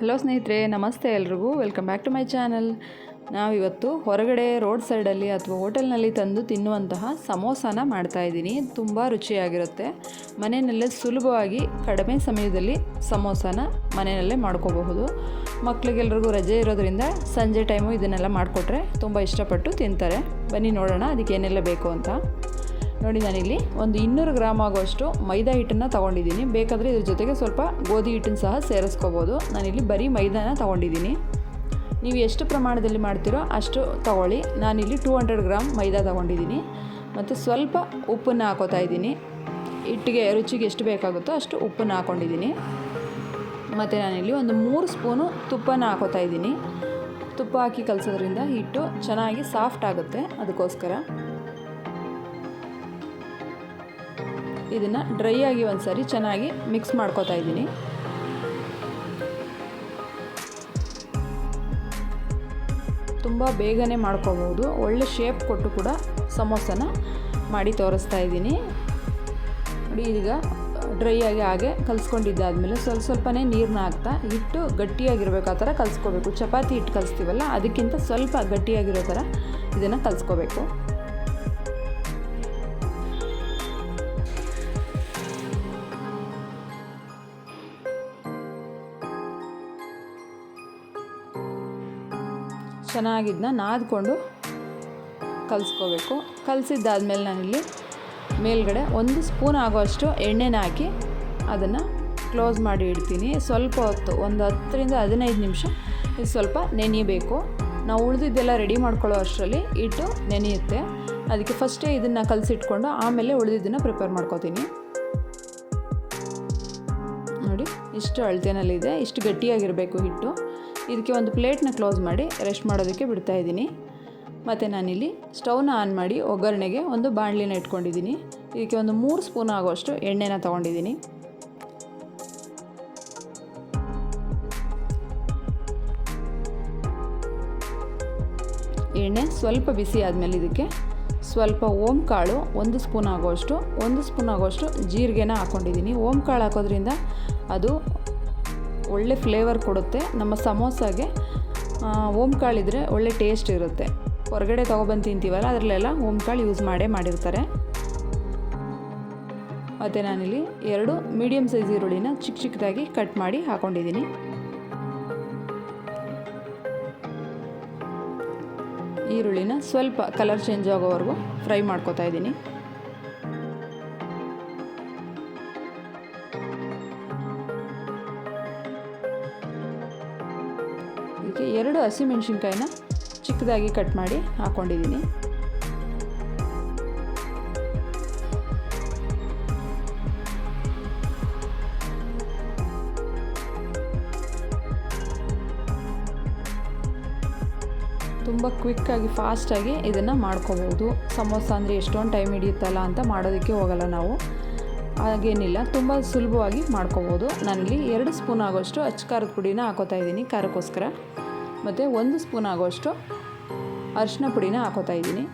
Hello ಸ್ನೇಹಿತರೆ, ನಮಸ್ತೆ ಎಲ್ರಿಗೂ. Welcome back to my channel ನಾವಿವತ್ತು ಹೊರಗಡೆ ರೋಡ್ ಸೈಡಲ್ಲಿ ಅಥವಾ ಹೋಟೆಲ್ನಲ್ಲಿ ತಂದು ತಿನ್ನುವಂತಹ ಸಮೋಸಾನ ಮಾಡ್ತಾಯಿದ್ದೀನಿ ತುಂಬ ರುಚಿಯಾಗಿರುತ್ತೆ. ಮನೆಯಲ್ಲೇ ಸುಲಭವಾಗಿ ಕಡಿಮೆ ಸಮಯದಲ್ಲಿ ಸಮೋಸಾನ ಮನೆಯಲ್ಲೇ ಮಾಡ್ಕೋಬಹುದು. ಮಕ್ಳಿಗೆಲ್ರಿಗೂ ರಜೆ ಇರೋದ್ರಿಂದ ಸಂಜೆ ಟೈಮು ಇದನ್ನೆಲ್ಲ ಮಾಡಿಕೊಟ್ರೆ ತುಂಬ ಇಷ್ಟಪಟ್ಟು ತಿಂತಾರೆ. ಬನ್ನಿ ನೋಡೋಣ, ಅದಕ್ಕೆ ಏನೆಲ್ಲ ಬೇಕು ಅಂತ. ನೋಡಿ ನಾನಿಲ್ಲಿ ಒಂದು ಇನ್ನೂರು ಗ್ರಾಮ್ ಆಗುವಷ್ಟು ಮೈದಾ ಹಿಟ್ಟನ್ನು ತೊಗೊಂಡಿದ್ದೀನಿ. ಬೇಕಾದರೆ ಇದ್ರ ಜೊತೆಗೆ ಸ್ವಲ್ಪ ಗೋಧಿ ಹಿಟ್ಟನ್ನು ಸಹ ಸೇರಿಸ್ಕೋಬೋದು. ನಾನಿಲ್ಲಿ ಬರೀ ಮೈದಾನ ತೊಗೊಂಡಿದ್ದೀನಿ. ನೀವು ಎಷ್ಟು ಪ್ರಮಾಣದಲ್ಲಿ ಮಾಡ್ತೀರೋ ಅಷ್ಟು ತೊಗೊಳ್ಳಿ. ನಾನಿಲ್ಲಿ ಟೂ ಹಂಡ್ರೆಡ್ ಗ್ರಾಮ್ ಮೈದಾ ತೊಗೊಂಡಿದ್ದೀನಿ. ಮತ್ತು ಸ್ವಲ್ಪ ಉಪ್ಪನ್ನು ಹಾಕೋತಾ ಇದ್ದೀನಿ. ಹಿಟ್ಟಿಗೆ ರುಚಿಗೆ ಎಷ್ಟು ಬೇಕಾಗುತ್ತೋ ಅಷ್ಟು ಉಪ್ಪನ್ನು ಹಾಕ್ಕೊಂಡಿದ್ದೀನಿ ಮತ್ತು ನಾನಿಲ್ಲಿ ಒಂದು ಮೂರು ಸ್ಪೂನು ತುಪ್ಪನ ಹಾಕೋತಾ ಇದ್ದೀನಿ. ತುಪ್ಪ ಹಾಕಿ ಕಲಸೋದ್ರಿಂದ ಹಿಟ್ಟು ಚೆನ್ನಾಗಿ ಸಾಫ್ಟ್ ಆಗುತ್ತೆ. ಅದಕ್ಕೋಸ್ಕರ ಇದನ್ನು ಡ್ರೈ ಆಗಿ ಒಂದು ಸಾರಿ ಚೆನ್ನಾಗಿ ಮಿಕ್ಸ್ ಮಾಡ್ಕೋತಾ ಇದ್ದೀನಿ. ತುಂಬ ಬೇಗನೆ ಮಾಡ್ಕೋಬೋದು. ಒಳ್ಳೆ ಶೇಪ್ ಕೊಟ್ಟು ಕೂಡ ಸಮೋಸನ ಮಾಡಿ ತೋರಿಸ್ತಾ ಇದ್ದೀನಿ. ನೋಡಿ ಈಗ ಡ್ರೈ ಆಗಿ ಹಾಗೆ ಕಲಿಸ್ಕೊಂಡಿದ್ದಾದಮೇಲೆ ಸ್ವಲ್ಪ ಸ್ವಲ್ಪನೇ ನೀರನ್ನ ಹಾಕ್ತಾ ಹಿಟ್ಟು ಗಟ್ಟಿಯಾಗಿರ್ಬೇಕು, ಆ ಥರ ಕಲಿಸ್ಕೋಬೇಕು. ಚಪಾತಿ ಹಿಟ್ಟು ಕಲಿಸ್ತೀವಲ್ಲ, ಅದಕ್ಕಿಂತ ಸ್ವಲ್ಪ ಗಟ್ಟಿಯಾಗಿರೋ ಥರ ಇದನ್ನು ಕಲಿಸ್ಕೋಬೇಕು. ಚೆನ್ನಾಗಿದ್ದನ್ನ ನಾದ್ಕೊಂಡು ಕಲಿಸ್ಕೋಬೇಕು. ಕಲಸಿದ್ದಾದ್ಮೇಲೆ ನಾನಿಲ್ಲಿ ಮೇಲ್ಗಡೆ ಒಂದು ಸ್ಪೂನ್ ಆಗೋಷ್ಟು ಎಣ್ಣೆನ ಹಾಕಿ ಅದನ್ನು ಕ್ಲೋಸ್ ಮಾಡಿ ಇಡ್ತೀನಿ. ಸ್ವಲ್ಪ ಹೊತ್ತು, ಒಂದು ಹತ್ತರಿಂದ ಹದಿನೈದು ನಿಮಿಷ ಇದು ಸ್ವಲ್ಪ ನೆನೆಯಬೇಕು ನಾವು ಉಳಿದಿದ್ದೆಲ್ಲ ರೆಡಿ ಮಾಡ್ಕೊಳ್ಳೋ ಅಷ್ಟರಲ್ಲಿ ಇಟ್ಟು ನೆನೆಯುತ್ತೆ. ಅದಕ್ಕೆ ಫಸ್ಟೇ ಇದನ್ನು ಕಲಸಿಟ್ಕೊಂಡು ಆಮೇಲೆ ಉಳಿದಿದ್ದನ್ನು ಪ್ರಿಪೇರ್ ಮಾಡ್ಕೋತೀನಿ. ನೋಡಿ, ಇಷ್ಟು ಅಳತೆನಲ್ಲಿದೆ, ಇಷ್ಟು ಗಟ್ಟಿಯಾಗಿರಬೇಕು ಹಿಟ್ಟು. ಇದಕ್ಕೆ ಒಂದು ಪ್ಲೇಟ್ನ ಕ್ಲೋಸ್ ಮಾಡಿ ರೆಸ್ಟ್ ಮಾಡೋದಕ್ಕೆ ಬಿಡ್ತಾ ಇದ್ದೀನಿ. ಮತ್ತು ನಾನಿಲ್ಲಿ ಸ್ಟವ್ನ ಆನ್ ಮಾಡಿ ಒಗ್ಗರಣೆಗೆ ಒಂದು ಬಾಣಲಿನ ಇಟ್ಕೊಂಡಿದ್ದೀನಿ. ಇದಕ್ಕೆ ಒಂದು ಮೂರು ಸ್ಪೂನ್ ಆಗೋಷ್ಟು ಎಣ್ಣೆನ ತೊಗೊಂಡಿದ್ದೀನಿ. ಎಣ್ಣೆ ಸ್ವಲ್ಪ ಬಿಸಿ ಆದಮೇಲೆ ಇದಕ್ಕೆ ಸ್ವಲ್ಪ ಓಮ್ ಕಾಳು ಒಂದು ಸ್ಪೂನ್ ಆಗೋಷ್ಟು ಒಂದು ಸ್ಪೂನ್ ಆಗೋಷ್ಟು ಜೀರಿಗೆನ ಹಾಕ್ಕೊಂಡಿದ್ದೀನಿ ಓಮ್ ಕಾಳು ಹಾಕೋದ್ರಿಂದ ಅದು ಒಳ್ಳೆ ಫ್ಲೇವರ್ ಕೊಡುತ್ತೆ. ನಮ್ಮ ಸಮೋಸಾಗೆ ಓಮ್ ಕಾಳಿದ್ರೆ ಒಳ್ಳೆ ಟೇಸ್ಟ್ ಇರುತ್ತೆ. ಹೊರಗಡೆ ತೊಗೊಬಂದು ತಿಂತೀವಲ್ಲ, ಅದರಲ್ಲೆಲ್ಲ ಓಮ್ ಕಾಳು ಯೂಸ್ ಮಾಡೇ ಮಾಡಿರ್ತಾರೆ. ಮತ್ತು ನಾನಿಲ್ಲಿ ಎರಡು ಮೀಡಿಯಮ್ ಸೈಜ್ ಈರುಳ್ಳಿನ ಚಿಕ್ಕ ಚಿಕ್ಕದಾಗಿ ಕಟ್ ಮಾಡಿ ಹಾಕ್ಕೊಂಡಿದ್ದೀನಿ ಈರುಳ್ಳಿನ ಸ್ವಲ್ಪ ಕಲರ್ ಚೇಂಜ್ ಆಗೋವರೆಗೂ ಫ್ರೈ ಮಾಡ್ಕೋತಾ ಇದ್ದೀನಿ. ಇದಕ್ಕೆ ಎರಡು ಹಸಿಮೆಣ್ಸಿನ್ಕಾಯಿನ ಚಿಕ್ಕದಾಗಿ ಕಟ್ ಮಾಡಿ ಹಾಕ್ಕೊಂಡಿದ್ದೀನಿ ತುಂಬ ಕ್ವಿಕ್ಕಾಗಿ ಫಾಸ್ಟಾಗಿ ಇದನ್ನು ಮಾಡ್ಕೋಬೋದು ಸಮೋಸ ಅಂದರೆ ಎಷ್ಟೊಂದು ಟೈಮ್ ಹಿಡಿಯುತ್ತಲ್ಲ ಅಂತ ಮಾಡೋದಕ್ಕೆ ಹೋಗಲ್ಲ ನಾವು. ಹಾಗೇನಿಲ್ಲ, ತುಂಬ ಸುಲಭವಾಗಿ ಮಾಡ್ಕೋಬೋದು. ನನಗೆ ಎರಡು ಸ್ಪೂನ್ ಆಗೋಷ್ಟು ಅಚ್ಚ ಖಾರದ ಪುಡಿನ ಹಾಕೋತಾ ಇದ್ದೀನಿ, ಖಾರಕ್ಕೋಸ್ಕರ. ಮತ್ತು ಒಂದು ಸ್ಪೂನ್ ಆಗೋಷ್ಟು ಅರಿಶಿನ ಪುಡಿನ ಹಾಕೋತಾ ಇದ್ದೀನಿ.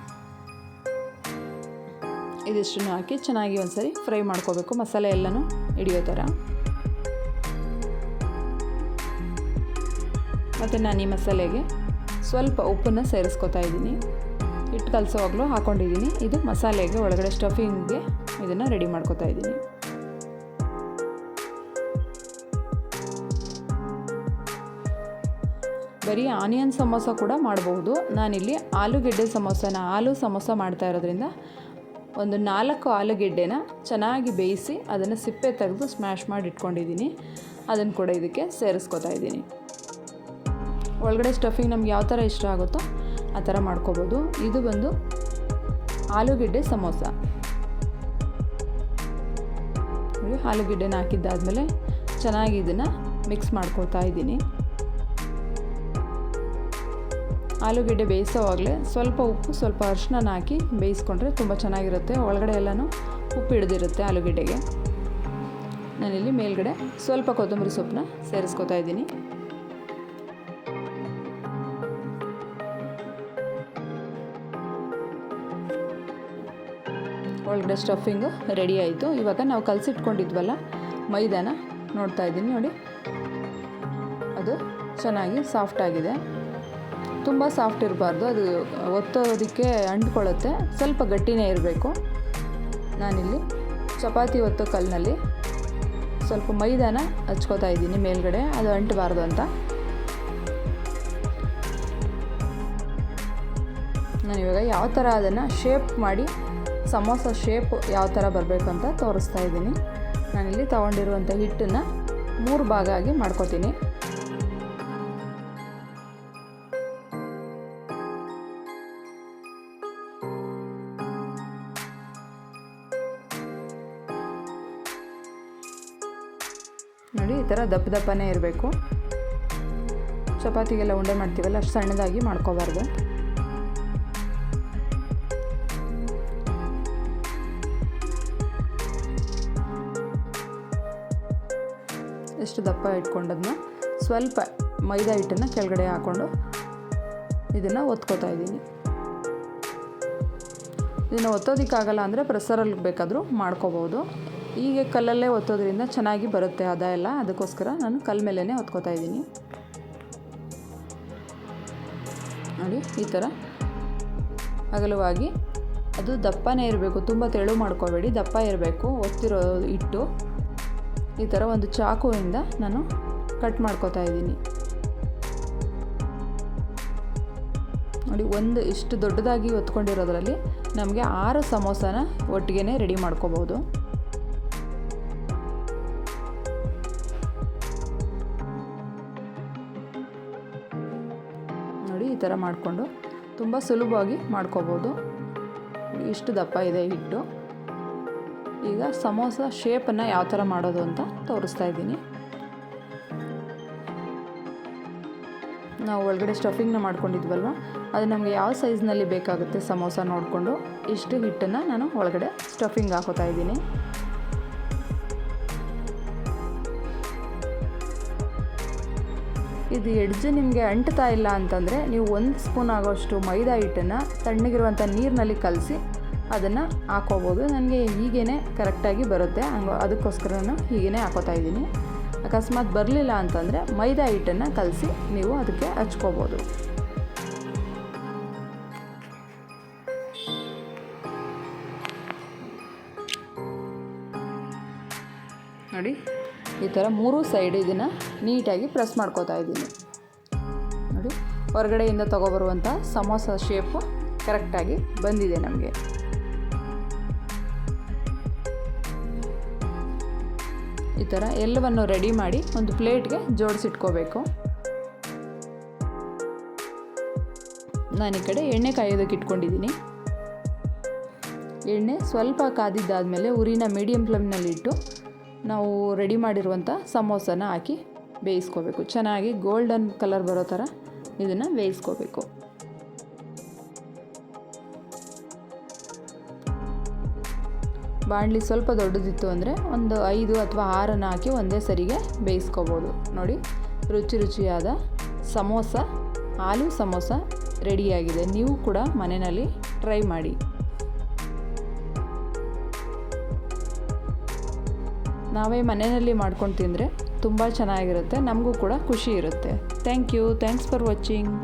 ಇದಿಷ್ಟನ್ನು ಹಾಕಿ ಚೆನ್ನಾಗಿ ಒಂದ್ಸರಿ ಫ್ರೈ ಮಾಡ್ಕೋಬೇಕು, ಮಸಾಲೆ ಎಲ್ಲನೂ ಹಿಡಿಯೋ ಥರ. ಮತ್ತು ನಾನು ಈ ಮಸಾಲೆಗೆ ಸ್ವಲ್ಪ ಉಪ್ಪನ್ನು ಸೇರಿಸ್ಕೊತಾ ಇದ್ದೀನಿ. ಹಿಟ್ಟು ಕಲಸೋವಾಗಲೂ ಹಾಕ್ಕೊಂಡಿದ್ದೀನಿ ಇದು ಮಸಾಲೆಗೆ ಒಳಗಡೆ ಸ್ಟಫಿಂಗ್ಗೆ ಇದನ್ನು ರೆಡಿ ಮಾಡ್ಕೋತಾ ಇದ್ದೀನಿ. ಬರೀ ಆನಿಯನ್ ಸಮೋಸ ಕೂಡ ಮಾಡಬಹುದು. ನಾನಿಲ್ಲಿ ಆಲೂಗೆಡ್ಡೆ ಸಮೋಸನ ಆಲೂ ಸಮೋಸ ಮಾಡ್ತಾ ಇರೋದ್ರಿಂದ ಒಂದು ನಾಲ್ಕು ಆಲೂಗೆಡ್ಡೆನ ಚೆನ್ನಾಗಿ ಬೇಯಿಸಿ ಅದನ್ನು ಸಿಪ್ಪೆ ತೆಗೆದು ಸ್ಮ್ಯಾಶ್ ಮಾಡಿ ಇಟ್ಕೊಂಡಿದ್ದೀನಿ. ಅದನ್ನು ಕೂಡ ಇದಕ್ಕೆ ಸೇರಿಸ್ಕೊತಾ ಇದ್ದೀನಿ. ಒಳಗಡೆ ಸ್ಟಫಿಂಗ್ ನಮ್ಗೆ ಯಾವ ಥರ ಇಷ್ಟ ಆಗುತ್ತೋ ಆ ಥರ ಮಾಡ್ಕೋಬೋದು. ಇದು ಬಂದು ಆಲೂಗೆಡ್ಡೆ ಸಮೋಸ. ಆಲೂಗೆಡ್ಡೆನ ಹಾಕಿದ್ದಾದಮೇಲೆ ಚೆನ್ನಾಗಿ ಇದನ್ನು ಮಿಕ್ಸ್ ಮಾಡ್ಕೊಳ್ತಾ ಇದ್ದೀನಿ. ಆಲೂಗೆಡ್ಡೆ ಬೇಯಿಸೋವಾಗಲೇ ಸ್ವಲ್ಪ ಉಪ್ಪು, ಸ್ವಲ್ಪ ಅರಿಶಿನ ಹಾಕಿ ಬೇಯಿಸ್ಕೊಂಡ್ರೆ ತುಂಬ ಚೆನ್ನಾಗಿರುತ್ತೆ. ಒಳಗಡೆ ಎಲ್ಲನೂ ಉಪ್ಪು ಹಿಡಿದಿರುತ್ತೆ ಆಲೂಗೆಡ್ಡೆಗೆ. ನಾನಿಲ್ಲಿ ಮೇಲ್ಗಡೆ ಸ್ವಲ್ಪ ಕೊತ್ತಂಬರಿ ಸೊಪ್ಪನ್ನ ಸೇರಿಸ್ಕೊತಾ ಇದ್ದೀನಿ. ಒಳಗಡೆ ಸ್ಟಫಿಂಗು ರೆಡಿ ಆಯಿತು. ಇವಾಗ ನಾವು ಕಲಸಿಟ್ಕೊಂಡಿದ್ವಲ್ಲ, ಮೈದಾನ ನೋಡ್ತಾ ಇದ್ದೀನಿ ನೋಡಿ. ಅದು ಚೆನ್ನಾಗಿ ಸಾಫ್ಟ್ ಆಗಿದೆ. ತುಂಬ ಸಾಫ್ಟ್ ಇರಬಾರ್ದು, ಅದು ಒತ್ತೋದಕ್ಕೆ ಅಂಟ್ಕೊಳ್ಳುತ್ತೆ. ಸ್ವಲ್ಪ ಗಟ್ಟಿನೇ ಇರಬೇಕು. ನಾನಿಲ್ಲಿ ಚಪಾತಿ ಒತ್ತೋ ಕಲ್ಲಿನಲ್ಲಿ ಸ್ವಲ್ಪ ಮೈದಾನ ಹಚ್ಕೋತಾ ಇದ್ದೀನಿ ಮೇಲ್ಗಡೆ, ಅದು ಅಂಟಬಾರ್ದು ಅಂತ. ನಾನು ಇವಾಗ ಯಾವ ಥರ ಅದನ್ನು ಶೇಪ್ ಮಾಡಿ ಸಮೋಸ ಶೇಪ್ ಯಾವ ಥರ ಬರಬೇಕು ಅಂತ ತೋರಿಸ್ತಾ ಇದ್ದೀನಿ. ನಾನಿಲ್ಲಿ ತೊಗೊಂಡಿರುವಂಥ ಹಿಟ್ಟನ್ನು ಮೂರು ಭಾಗ ಆಗಿ ಮಾಡ್ಕೋತೀನಿ. ನೋಡಿ, ಈ ಥರ ದಪ್ಪ ದಪ್ಪನೇ ಇರಬೇಕು. ಚಪಾತಿಗೆಲ್ಲ ಉಂಡೆ ಮಾಡ್ತೀವಲ್ಲ, ಅಷ್ಟು ಸಣ್ಣದಾಗಿ ಮಾಡ್ಕೋಬಾರ್ದು. ಎಷ್ಟು ದಪ್ಪ ಇಟ್ಕೊಂಡದನ್ನ ಸ್ವಲ್ಪ ಮೈದಾ ಹಿಟ್ಟನ್ನು ಕೆಳಗಡೆ ಹಾಕ್ಕೊಂಡು ಇದನ್ನು ಒತ್ಕೋತಾ ಇದ್ದೀನಿ. ಇದನ್ನು ಒತ್ತೋದಕ್ಕಾಗಲ್ಲ ಅಂದರೆ ಪ್ರೆಸರಲ್ಲಿ ಬೇಕಾದರೂ ಮಾಡ್ಕೋಬೋದು. ಹೀಗೆ ಕಲ್ಲಲ್ಲೇ ಒತ್ತೋದ್ರಿಂದ ಚೆನ್ನಾಗಿ ಬರುತ್ತೆ ಅದ ಎಲ್ಲ ಅದಕ್ಕೋಸ್ಕರ ನಾನು ಕಲ್ಲ ಮೇಲೇ ಒತ್ಕೋತಾ ಇದ್ದೀನಿ. ನೋಡಿ, ಈ ಥರ ಅಗಲವಾಗಿ. ಅದು ದಪ್ಪನೇ ಇರಬೇಕು. ತುಂಬ ತೆಳು ಮಾಡ್ಕೋಬೇಡಿ. ದಪ್ಪ ಇರಬೇಕು. ಒತ್ತಿರೋ ಇಟ್ಟು ಈ ಥರ ಒಂದು ಚಾಕುವಿಂದ ನಾನು ಕಟ್ ಮಾಡ್ಕೋತಾ ಇದ್ದೀನಿ. ನೋಡಿ, ಒಂದು ಇಷ್ಟು ದೊಡ್ಡದಾಗಿ ಒತ್ಕೊಂಡಿರೋದ್ರಲ್ಲಿ ನಮಗೆ ಆರು ಸಮೋಸನ ಒಟ್ಟಿಗೆ ರೆಡಿ ಮಾಡ್ಕೋಬೋದು. ನೋಡಿ, ಈ ಥರ ಮಾಡಿಕೊಂಡು ತುಂಬ ಸುಲಭವಾಗಿ ಮಾಡ್ಕೋಬೋದು. ಇಷ್ಟು ದಪ್ಪ ಇದೆ ಹಿಟ್ಟು. ಈಗ ಸಮೋಸ ಶೇಪನ್ನು ಯಾವ ಥರ ಮಾಡೋದು ಅಂತ ತೋರಿಸ್ತಾ ಇದ್ದೀನಿ. ನಾವು ಒಳಗಡೆ ಸ್ಟಫಿಂಗ್ನ ಮಾಡ್ಕೊಂಡಿದ್ವಲ್ವ? ಅದು ನಮಗೆ ಯಾವ ಸೈಜ್ನಲ್ಲಿ ಬೇಕಾಗುತ್ತೆ ಸಮೋಸ ನೋಡಿಕೊಂಡು ಇಷ್ಟು ಹಿಟ್ಟನ್ನು ನಾನು ಒಳಗಡೆ ಸ್ಟಫಿಂಗ್ ಹಾಕೋತಾ ಇದ್ದೀನಿ. ಇದು ಎಡ್ಜ್ ನಿಮಗೆ ಅಂಟ್ತಾ ಇಲ್ಲ ಅಂತಂದರೆ ನೀವು ಒಂದು ಸ್ಪೂನ್ ಆಗೋಷ್ಟು ಮೈದಾ ಹಿಟ್ಟನ್ನು ತಣ್ಣಗಿರುವಂಥ ನೀರಿನಲ್ಲಿ ಕಲಸಿ ಅದನ್ನು ಹಾಕೋಬೋದು. ನನಗೆ ಹೀಗೇ ಕರೆಕ್ಟಾಗಿ ಬರುತ್ತೆ. ಹಂಗೆ ಅದಕ್ಕೋಸ್ಕರ ನಾನು ಹೀಗೇ ಹಾಕೋತಾ ಇದ್ದೀನಿ. ಅಕಸ್ಮಾತ್ ಬರಲಿಲ್ಲ ಅಂತಂದರೆ ಮೈದಾ ಹಿಟ್ಟನ್ನು ಕಲಸಿ ನೀವು ಅದಕ್ಕೆ ಹಚ್ಕೋಬೋದು. ನೋಡಿ, ಈ ಥರ ಮೂರು ಸೈಡ್ ಇದನ್ನು ನೀಟಾಗಿ ಪ್ರೆಸ್ ಮಾಡ್ಕೋತಾ ಇದ್ದೀನಿ. ನೋಡಿ, ಹೊರಗಡೆಯಿಂದ ತೊಗೊಬರುವಂಥ ಸಮೋಸ ಶೇಪು ಕರೆಕ್ಟಾಗಿ ಬಂದಿದೆ ನಮಗೆ. ಈ ಥರ ಎಲ್ಲವನ್ನು ರೆಡಿ ಮಾಡಿ ಒಂದು ಪ್ಲೇಟ್ಗೆ ಜೋಡಿಸಿಟ್ಕೋಬೇಕು. ನಾನು ಈ ಕಡೆ ಎಣ್ಣೆ ಕಾಯೋದಕ್ಕೆ ಇಟ್ಕೊಂಡಿದ್ದೀನಿ. ಎಣ್ಣೆ ಸ್ವಲ್ಪ ಕಾದಿದ್ದಾದಮೇಲೆ ಉರಿನ ಮೀಡಿಯಂ ಫ್ಲೇಮ್ನಲ್ಲಿಟ್ಟು ನಾವು ರೆಡಿ ಮಾಡಿರುವಂಥ ಸಮೋಸನ ಹಾಕಿ ಬೇಯಿಸ್ಕೋಬೇಕು. ಚೆನ್ನಾಗಿ ಗೋಲ್ಡನ್ ಕಲರ್ ಬರೋ ಥರ ಇದನ್ನು ಬೇಯಿಸ್ಕೋಬೇಕು. ಬಾಣಲಿ ಸ್ವಲ್ಪ ದೊಡ್ಡದಿತ್ತು ಅಂದರೆ ಒಂದು ಐದು ಅಥವಾ ಆರನ್ನು ಹಾಕಿ ಒಂದೇ ಸರಿಗೆ ಬೇಯಿಸ್ಕೋಬೋದು. ನೋಡಿ, ರುಚಿ ರುಚಿಯಾದ ಸಮೋಸ ಆಲೂ ಸಮೋಸ ರೆಡಿಯಾಗಿದೆ. ನೀವು ಕೂಡ ಮನೆಯಲ್ಲಿ ಟ್ರೈ ಮಾಡಿ. ನಾವೇ ಮನೆಯಲ್ಲಿ ಮಾಡ್ಕೊಂಡು ತಿಂದರೆ ತುಂಬ ಚೆನ್ನಾಗಿರುತ್ತೆ, ನಮಗೂ ಕೂಡ ಖುಷಿ ಇರುತ್ತೆ. Thank you, thanks for watching.